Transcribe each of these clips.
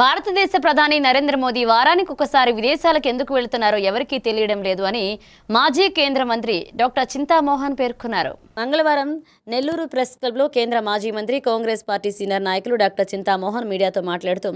భారతదేశ ప్రధాని నరేంద్ర మోదీ వారానికి ఒకసారి విదేశాలకు ఎందుకు వెళుతున్నారో ఎవరికీ తెలియడం లేదు అని మాజీ కేంద్ర మంత్రి డాక్టర్ చింతామోహన్ పేర్కొన్నారు. మంగళవారం నెల్లూరు ప్రెస్ క్లబ్లో కేంద్ర మాజీ మంత్రి కాంగ్రెస్ పార్టీ సీనియర్ నాయకులు డాక్టర్ చింతామోహన్ మీడియాతో మాట్లాడుతూ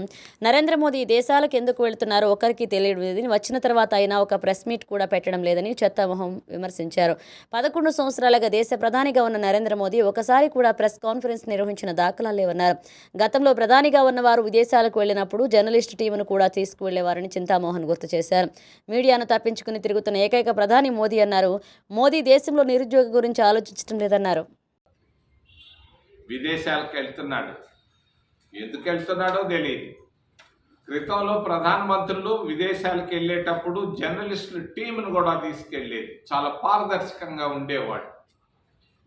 నరేంద్ర మోదీ దేశాలకు ఎందుకు వెళుతున్నారో ఒకరికి తెలియడం లేదని వచ్చిన తర్వాత అయినా ఒక ప్రెస్ మీట్ కూడా పెట్టడం లేదని చెత్తామోహన్ విమర్శించారు. పదకొండు సంవత్సరాలుగా దేశ ప్రధానిగా ఉన్న నరేంద్ర మోదీ ఒకసారి కూడా ప్రెస్ కాన్ఫరెన్స్ నిర్వహించిన దాఖలాలు లేవన్నారు. గతంలో ప్రధానిగా ఉన్నవారు విదేశాలకు వెళ్ళినప్పుడు జర్నలిస్టు టీమును కూడా తీసుకువెళ్ళేవారని చింతామోహన్ గుర్తు చేశారు. మీడియాను తప్పించుకుని తిరుగుతున్న ఏకైక ప్రధాని మోదీ అన్నారు. మోదీ దేశంలో నిరుద్యోగ గురించి ఆలోచించడం లేదన్నారు. విదేశాలకు వెళ్తున్నాడు. ఎందుకు వెళ్తున్నాడో తెలియదు క్రితంలో ప్రధానమంత్రులు విదేశాలకు వెళ్ళేటప్పుడు జర్నలిస్టులు టీంను కూడా తీసుకెళ్ళేది. చాలా పారదర్శకంగా ఉండేవాడు.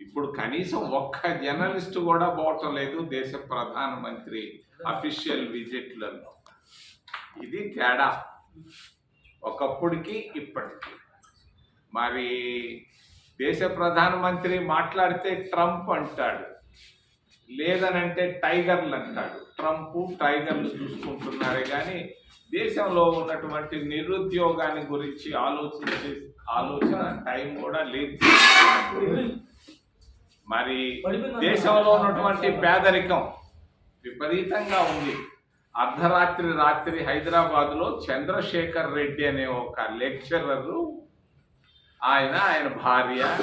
ఇప్పుడు కనీసం ఒక్క జర్నలిస్ట్ కూడా పోవటం లేదు దేశ ప్రధానమంత్రి అఫీషియల్ విజిట్లలో. ఇది తేడా. ఒకప్పటికి ఇప్పటికి. మరి దేశ ప్రధానమంత్రి మాట్లాడితే ట్రంప్ అంటాడు. లేదనంటే టైగర్లు అంటాడు. ట్రంప్ టైగర్లు చూసుకుంటున్నారే కానీ దేశంలో ఉన్నటువంటి నిరుద్యోగాన్ని గురించి ఆలోచించే ఆలోచన టైం కూడా లేదు. మరి దేశంలో ఉన్నటువంటి పేదరికం విపరీతంగా ఉంది. అర్ధరాత్రి రాత్రి హైదరాబాద్లో చంద్రశేఖర్ రెడ్డి అనే ఒక లెక్చరరు ఆయన ఆయన భార్య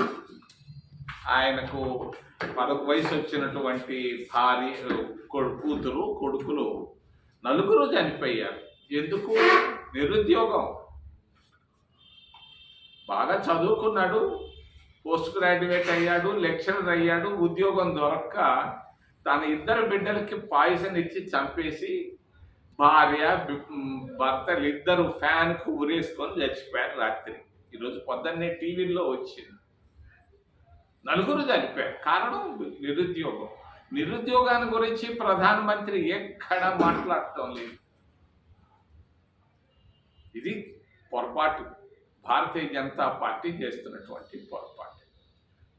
ఆయనకు పదకు వయసు వచ్చినటువంటి భార్య కూతురు కొడుకులు నలుగురు చనిపోయారు. ఎందుకు? నిరుద్యోగం. బాగా చదువుకున్నాడు. పోస్ట్ గ్రాడ్యుయేట్ అయ్యాడు లెక్చరర్ అయ్యాడు ఉద్యోగం దొరక్క తన ఇద్దరు బిడ్డలకి పాయిజన్ ఇచ్చి చంపేసి భార్య భర్తలు ఇద్దరు ఫ్యాన్కు ఉరేసుకొని చచ్చిపోయారు రాత్రి. ఈరోజు పొద్దున్నే టీవీల్లో వచ్చింది. నలుగురు చనిపోయారు. కారణం నిరుద్యోగం. నిరుద్యోగాన్ని గురించి ప్రధానమంత్రి ఎక్కడ మాట్లాడటం లేదు. ఇది పొరపాటు. భారతీయ జనతా పార్టీ చేస్తున్నటువంటి పొరపాటు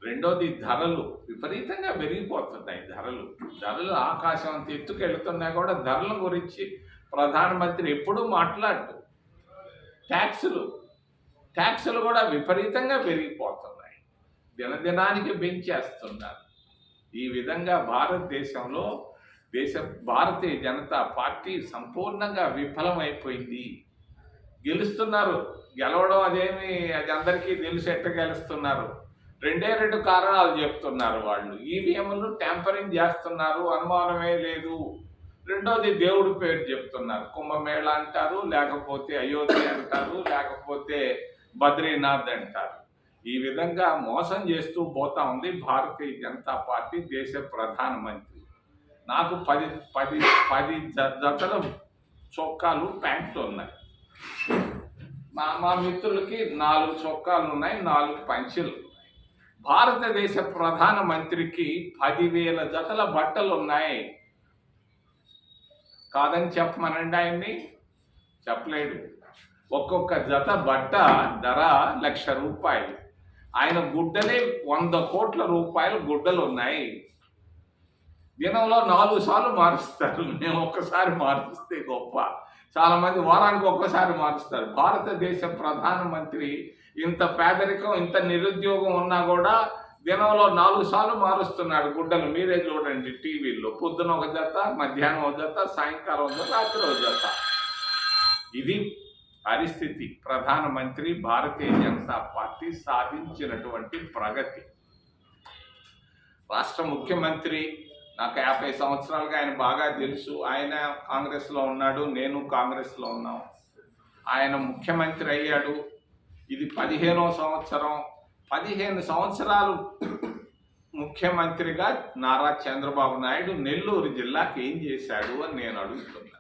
రెండోది ధరలు విపరీతంగా పెరిగిపోతున్నాయి ధరలు. ధరలు ఆకాశం అంత ఎత్తుకెళ్తున్నా కూడా ధరల గురించి ప్రధానమంత్రి ఎప్పుడూ మాట్లాడు ట్యాక్సులు ట్యాక్సులు కూడా విపరీతంగా పెరిగిపోతున్నాయి. దినదినానికి పెంచేస్తున్నారు. ఈ విధంగా భారతదేశంలో దేశ భారతీయ జనతా పార్టీ సంపూర్ణంగా విఫలమైపోయింది. గెలుస్తున్నారు. గెలవడం అదేమి అది అందరికీ తెలిసి ఎట్ట గెలుస్తున్నారు. రెండే రెండు కారణాలు చెప్తున్నారు వాళ్ళు. ఈవీఎంలు ట్యాంపరింగ్ చేస్తున్నారు అనుమానమే లేదు. రెండోది దేవుడి పేరు చెప్తున్నారు. కుంభమేళ అంటారు లేకపోతే అయోధ్య అంటారు లేకపోతే బద్రీనాథ్ అంటారు. ఈ విధంగా మోసం చేస్తూ పోతా ఉంది భారతీయ జనతా పార్టీ దేశ ప్రధానమంత్రి. నాకు పది పది పది జతల చొక్కాలు ప్యాంట్లు ఉన్నాయి. మా మా మిత్రులకి నాలుగు చొక్కాలు ఉన్నాయి నాలుగు పంచులు. భారతదేశ ప్రధానమంత్రికి పదివేల జతల బట్టలు ఉన్నాయి కాదని చెప్పమనండి ఆయన్ని. చెప్పలేడు ఒక్కొక్క జత బట్ట ధర లక్ష రూపాయలు. ఆయన గుడ్డలే వంద కోట్ల రూపాయలు గుడ్డలు ఉన్నాయి దినంలో నాలుగు సార్లు మారుస్తారు. మేము ఒక్కసారి మారుస్తే గొప్ప. చాలామంది వారానికి ఒక్కసారి మారుస్తారు. భారతదేశ ప్రధానమంత్రి ఇంత పేదరికం ఇంత నిరుద్యోగం ఉన్నా కూడా దినంలో నాలుగు సార్లు మారుస్తున్నాడు గుడ్డలు. మీరే చూడండి టీవీలో పొద్దున ఒక జత మధ్యాహ్నం ఒక జత సాయంకాలం ఒక జత రాత్రి ఒక జత. ఇది పరిస్థితి. ప్రధానమంత్రి భారతీయ జనతా పార్టీ సాధించినటువంటి ప్రగతి. రాష్ట్ర ముఖ్యమంత్రి నాకు యాభై సంవత్సరాలుగా ఆయన బాగా తెలుసు. ఆయన కాంగ్రెస్లో ఉన్నాడు నేను కాంగ్రెస్లో ఉన్నాం. ఆయన ముఖ్యమంత్రి అయ్యాడు. ఇది పదిహేనో సంవత్సరం. పదిహేను సంవత్సరాలు ముఖ్యమంత్రిగా నారా చంద్రబాబు నాయుడు నెల్లూరు జిల్లాకి ఏం చేశాడు అని నేను అడుగుతున్నా.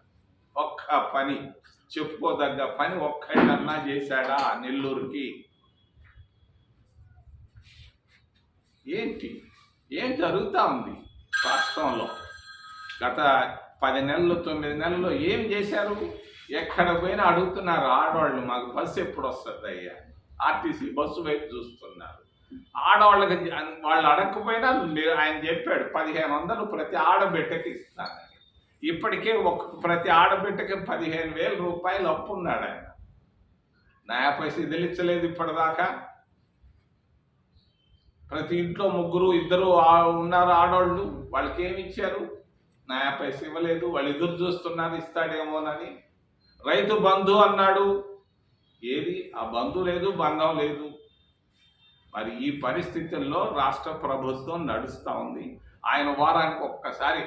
ఒక్క పని చెప్పుకోదగ్గ పని ఒక్కటన్నా చేశాడా నెల్లూరుకి? ఏంటి? ఏం జరుగుతూ ఉంది రాష్ట్రంలో? గత పది నెలలు తొమ్మిది నెలల్లో ఏం చేశారు? ఎక్కడ పోయినా అడుగుతున్నారు ఆడవాళ్ళు మాకు బస్సు ఎప్పుడు వస్తుంది అయ్యా ఆర్టీసీ బస్సు వైపు చూస్తున్నారు. ఆడవాళ్ళకి వాళ్ళు అడగకపోయినా ఆయన చెప్పాడు పదిహేను వందలు ప్రతి ఆడబిడ్డకి ఇస్తానని ఇప్పటికే ఒక్క ప్రతి ఆడబిడ్డకి పదిహేను వేల రూపాయలు అప్పు ఉన్నాడు ఆయన. నయా పైసలు తెలిచలేదు ఇప్పటిదాకా. ప్రతి ఇంట్లో ముగ్గురు ఇద్దరు ఉన్నారు ఆడవాళ్ళు వాళ్ళకి ఏమి ఇచ్చారు? నయా పైసలు ఇవ్వలేదు వాళ్ళు ఎదురు చూస్తున్నారు ఇస్తాడేమోనని. రైతు బంధు అన్నాడు. ఏది? ఆ బంధు లేదు బంధం లేదు. మరి ఈ పరిస్థితుల్లో రాష్ట్ర ప్రభుత్వం నడుస్తూ ఉంది. ఆయన వారానికి ఒక్కసారి